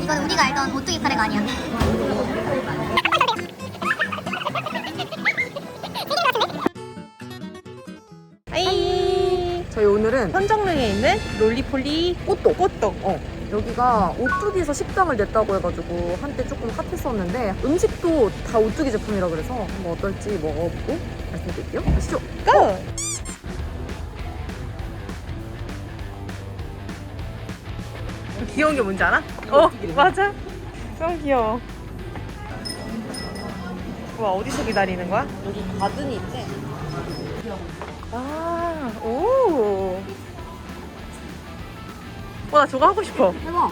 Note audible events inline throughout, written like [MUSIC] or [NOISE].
이건 우리가 알던 오뚜기 카레가 아니야. 하이. 저희 오늘은 현정릉에 있는 롤리폴리 꽃도 꽃도. 어. 여기가 오뚜기에서 식당을 냈다고 해가지고 한때 조금 핫했었는데 음식도 다 오뚜기 제품이라 그래서 뭐 어떨지 먹어보고 말씀드릴게요. 가시죠. 고! 귀여운 게 뭔지 알아? 어, 맞아. 너무 귀여워. 와, 어디서 기다리는 거야? 여기 가든이 있대. 아, 오. 어, 나 저거 하고 싶어. 해봐.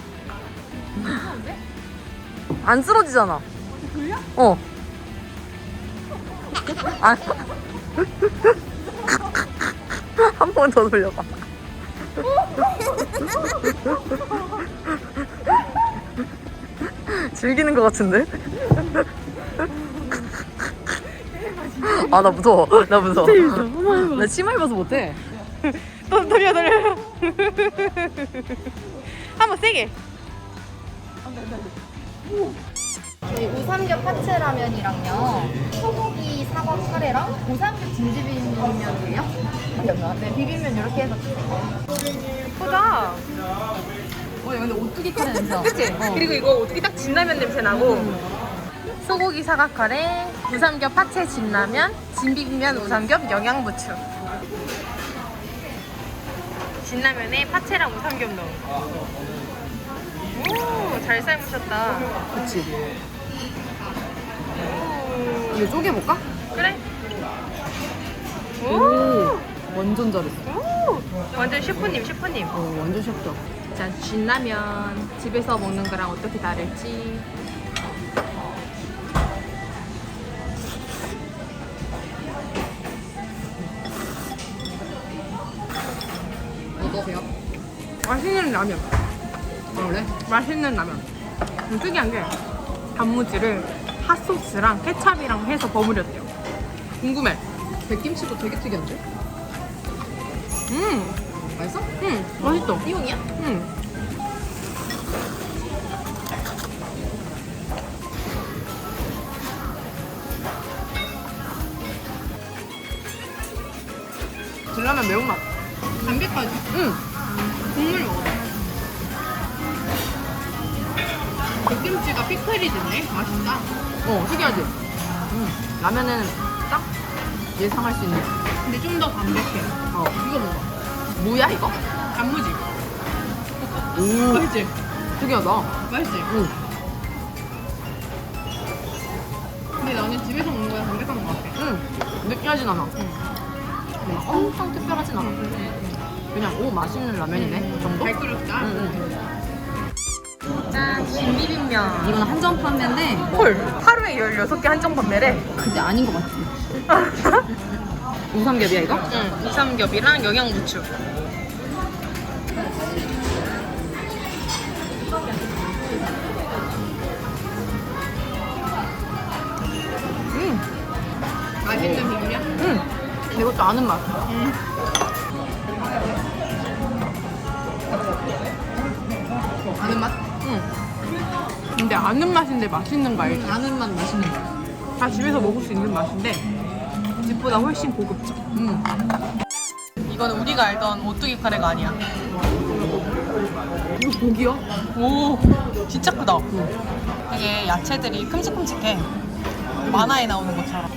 안 쓰러지잖아. 돌려? 어. 아. 한 번 더 돌려봐. 즐기는 것 같은데? 아, 나 무서워. 나 무서워. 나 치마 입어서 못해. 또 돌려, 돌려. 한번 세게. 저희 우삼겹 파채라면이랑요. 소고기 사과 카레랑 고삼겹 진지비빔면이에요. 네, 비빔면 이렇게 해서 예쁘다. 어, 근데 오뚜기 카레 냄새. 그치? 그리고 이거 어떻게 딱 진라면 냄새 나고 소고기 사각 카레, 우삼겹 파채 진라면, 진비빔면 우삼겹 영양부추 진라면에 파채랑 우삼겹 넣은 거 오, 잘 삶으셨다 그치. 이거 쪼개볼까? 그래 오, 완전 잘했어. 오, 완전 셰프님 셰프님 어, 완전 셰프다. 자, 진라면 집에서 먹는 거랑 어떻게 다를지 어떠세요? 맛있는 라면 아, 그래? 맛있는 라면 좀 특이한 게 단무지를 핫소스랑 케찹이랑 해서 버무렸대요 궁금해 백김치도 되게 특이한데? 음, 맛있어? 음, 맛있어 띠용이야? 음. 진라면 매운맛 담배까지. 응 국물 먹어 백김치가 피클이 됐네. 맛있다. 어 특이하지? 음. 라면은 딱 예상할 수 있는 근데 좀 더 담백해. 어. 이거 먹어. 뭐야 이거? 단무지. 오 맛있지? 특이하다 맛있지? 응. 근데 나는 집에서 먹는 거랑 담백한 것 같아. 응 느끼하진 않아 응. 엄청 특별하진 않아 그냥 오 맛있는 라면이네 정도? 잘 끓였다. 응, 짠 진비빔면 이건 한정 판매인데 헐 하루에 16개 한정 판매래 근데 아닌 것 같아. [LAUGHS] 우삼겹이야 이거? 응 우삼겹이랑 영양부추 음, 맛있는 비빔면? 음. 이것도 아는 맛. 아는 맛? 응. 근데 아는 맛인데 맛있는 거 알지? 아는 맛 맛있는 거. 다 집에서 먹을 수 있는 맛인데 집보다 훨씬 고급져. 음. 이거는 우리가 알던 오뚜기 카레가 아니야. 이거 고기야? 오, 진짜 크다. 되게 야채들이 큼직큼직해. 만화에 나오는 것처럼.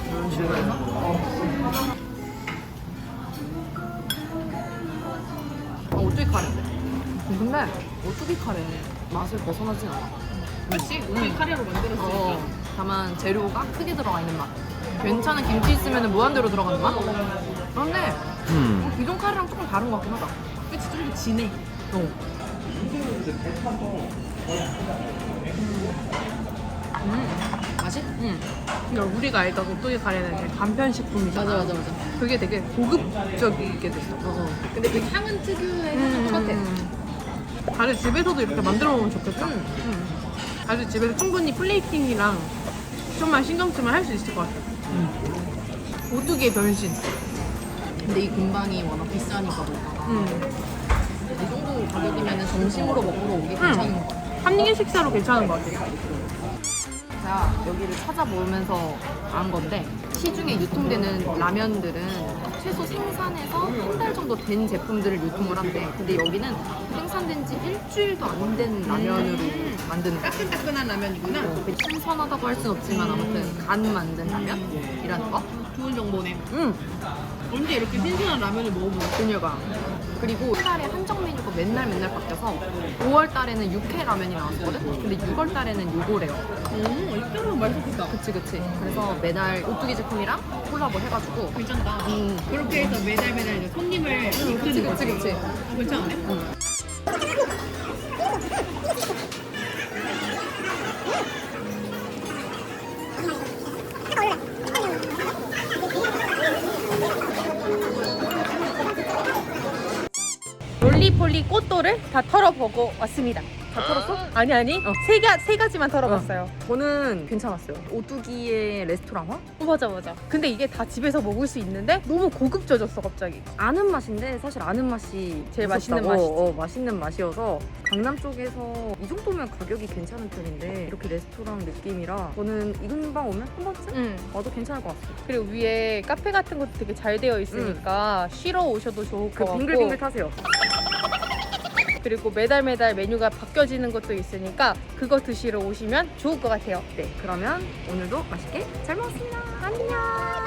아, 오뚜기 카레인데. 근데 오뚜기 카레 맛을 벗어나진 않아. 그렇지? 오뚜기 카레로 만들었으니까. 어, 다만 재료가 크게 들어가 있는 맛. 괜찮은 김치 있으면 무한대로 들어가는 맛. 그런데 뭐 기존 카레랑 조금 다른 것 같긴 하다. 그치? 좀더 진해. 어. 음, 맛이? 음. 그러니까 우리가 알던 오뚜기 카레는 되게 간편 식품이잖아. 맞아, 맞아, 맞아. 그게 되게 고급적이게 됐어. 어. 근데 그 향은 특유의 음, 향은 똑같아. 음. 다들 집에서도 이렇게 만들어 먹으면 좋겠다. 음. 다들 집에서 충분히 플레이팅이랑 좀만 신경 쓰면 할 수 있을 것 같아. 오뚜기의 변신. 근데 이 금방이 워낙 비싸니까 뭐. 음. 이 정도 가격이면 점심으로 먹으러 오기 괜찮은 것 같아. 한입 식사로 괜찮은 것 같아요. 제가 여기를 찾아보면서 안 건데 시중에 유통되는 라면들은 최소 생산해서 한 달 정도 된 제품들을 유통을 한대. 근데 여기는 생산된 지 일주일도 안 된 라면으로 만드는 거야. 따끈따끈한 라면이구나. 어, 신선하다고 할 순 없지만 아무튼 간 만든 라면이라는 거. 좋은 정보네. 응. 언제 이렇게 신선한 라면을 먹어보고 그녀가 그리고 한 달에 한정 메뉴가 맨날 맨날 바뀌어서 5월 달에는 육회 라면이 나왔거든? 근데 6월 달에는 요거래요 음, 이따가 맛있겠다. 그치 그치 그래서 매달 오뚜기 제품이랑 콜라보 해가지고 괜찮다. 음 그렇게 해서 매달 매달 이제 손님을 그치 이끄는 그치 거지. 그치 어, 괜찮네. 롤 리폴리 꽃도를 다 털어보고 왔습니다. 다 털었어? 아니 아니. 세, 가, 세 가지만 털어봤어요. 저는 괜찮았어요 오뚜기의 레스토랑화? 어, 맞아 맞아. 근데 이게 다 집에서 먹을 수 있는데 너무 고급져졌어 갑자기. 아는 맛인데 사실 아는 맛이 제일. 맛있는 맛이지. 어, 맛있는 맛이어서 강남 쪽에서 이 정도면 가격이 괜찮은 편인데 이렇게 레스토랑 느낌이라 저는 이 근방 오면 한 번쯤 응. 와도 괜찮을 것 같아요 그리고 위에 카페 같은 것도 되게 잘 되어 있으니까 쉬러 오셔도 좋을 그것 같고. 빙글빙글 타세요 그리고 매달 매달 메뉴가 바뀌어지는 것도 있으니까 그거 드시러 오시면 좋을 것 같아요. 네 그러면 오늘도 맛있게 잘 먹었습니다 안녕